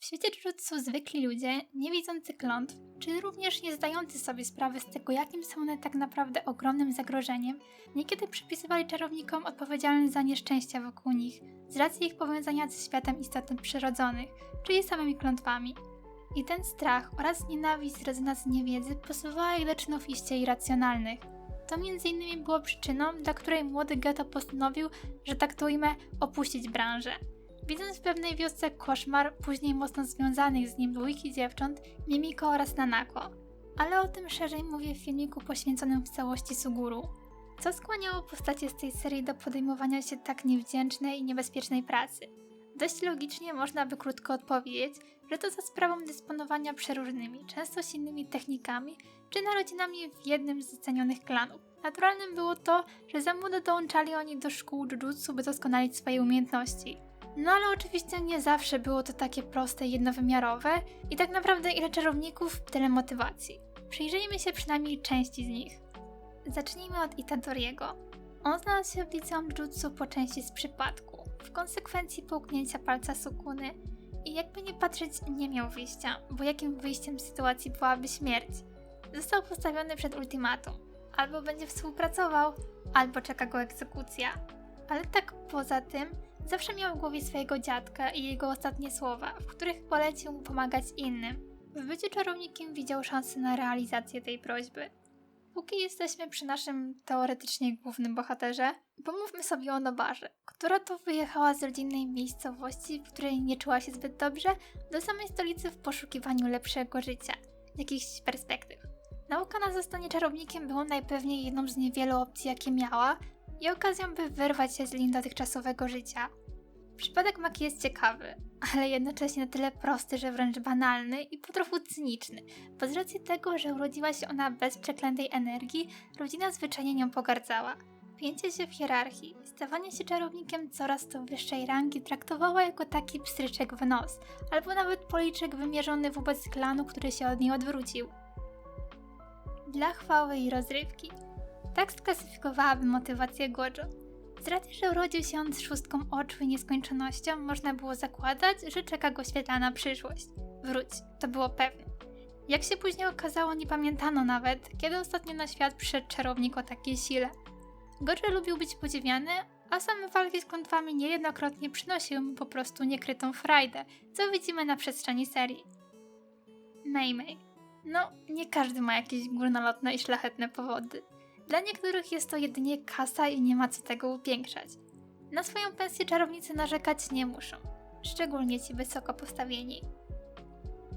W świecie Jujutsu zwykli ludzie, nie widzący klątw, czy również nie zdający sobie sprawy z tego, jakim są one tak naprawdę ogromnym zagrożeniem, niekiedy przypisywali czarownikom odpowiedzialność za nieszczęścia wokół nich, z racji ich powiązania ze światem istot przyrodzonych, czyli samymi klątwami. I ten strach oraz nienawiść rodzona z niewiedzy posuwała ich do czynów iście irracjonalnych. To innymi było przyczyną, dla której młody Geto postanowił, że tak to ujmę, opuścić branżę. Widząc w pewnej wiosce koszmar, później mocno związanych z nim dwójki dziewcząt, Mimiko oraz Nanako. Ale o tym szerzej mówię w filmiku poświęconym w całości Suguru. Co skłaniało postacie z tej serii do podejmowania się tak niewdzięcznej i niebezpiecznej pracy? Dość logicznie można by krótko odpowiedzieć, że to za sprawą dysponowania przeróżnymi, często silnymi technikami czy narodzinami w jednym z cenionych klanów. Naturalnym było to, że za młodo dołączali oni do szkół jujutsu, by doskonalić swoje umiejętności. No ale oczywiście nie zawsze było to takie proste jednowymiarowe i tak naprawdę ile czarowników, tyle motywacji. Przyjrzyjmy się przynajmniej części z nich. Zacznijmy od Itadoriego. On znalazł się w liceum Jutsu po części z przypadku, w konsekwencji połknięcia palca Sukuny i jakby nie patrzeć nie miał wyjścia, bo jakim wyjściem z sytuacji byłaby śmierć. Został postawiony przed ultimatum. Albo będzie współpracował, albo czeka go egzekucja. Ale tak poza tym, zawsze miał w głowie swojego dziadka i jego ostatnie słowa, w których polecił mu pomagać innym. W byciu czarownikiem widział szansę na realizację tej prośby. Póki jesteśmy przy naszym teoretycznie głównym bohaterze, pomówmy sobie o Nobarze, która to wyjechała z rodzinnej miejscowości, w której nie czuła się zbyt dobrze, do samej stolicy w poszukiwaniu lepszego życia, jakichś perspektyw. Nauka na zostanie czarownikiem była najpewniej jedną z niewielu opcji, jakie miała i okazją, by wyrwać się z lin dotychczasowego życia. Przypadek Maki jest ciekawy, ale jednocześnie na tyle prosty, że wręcz banalny i po trochu cyniczny, bo z racji tego, że urodziła się ona bez przeklętej energii, rodzina zwyczajnie nią pogardzała. Pięcie się w hierarchii, stawanie się czarownikiem coraz to wyższej rangi traktowała jako taki pstryczek w nos, albo nawet policzek wymierzony wobec klanu, który się od niej odwrócił. Dla chwały i rozrywki. Tak sklasyfikowałabym motywację Gojo. Z racji, że urodził się on z szóstką oczu i nieskończonością, można było zakładać, że czeka go świetlana przyszłość. Wróć, to było pewne. Jak się później okazało, nie pamiętano nawet, kiedy ostatnio na świat przyszedł czarownik o takiej sile. Gojo lubił być podziwiany, a same walki z klątwami niejednokrotnie przynosiły mu po prostu niekrytą frajdę, co widzimy na przestrzeni serii. Mei Mei. No, nie każdy ma jakieś górnolotne i szlachetne powody. Dla niektórych jest to jedynie kasa i nie ma co tego upiększać. Na swoją pensję czarownicy narzekać nie muszą, szczególnie ci wysoko postawieni.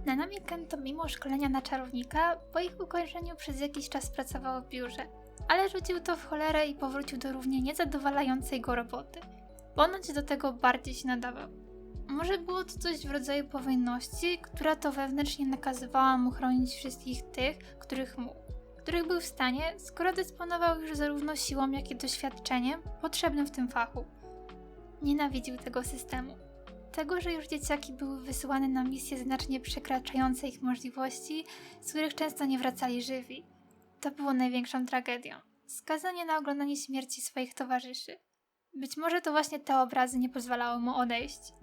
Nanami Kento mimo szkolenia na czarownika, po ich ukończeniu przez jakiś czas pracował w biurze, ale rzucił to w cholerę i powrócił do równie niezadowalającej go roboty. Ponoć do tego bardziej się nadawał. Może było to coś w rodzaju powinności, która to wewnętrznie nakazywała mu chronić wszystkich tych, których mógł których był w stanie, skoro dysponował już zarówno siłą, jak i doświadczeniem potrzebnym w tym fachu. Nienawidził tego systemu. Tego, że już dzieciaki były wysyłane na misje znacznie przekraczające ich możliwości, z których często nie wracali żywi. To było największą tragedią. Skazanie na oglądanie śmierci swoich towarzyszy. Być może to właśnie te obrazy nie pozwalały mu odejść.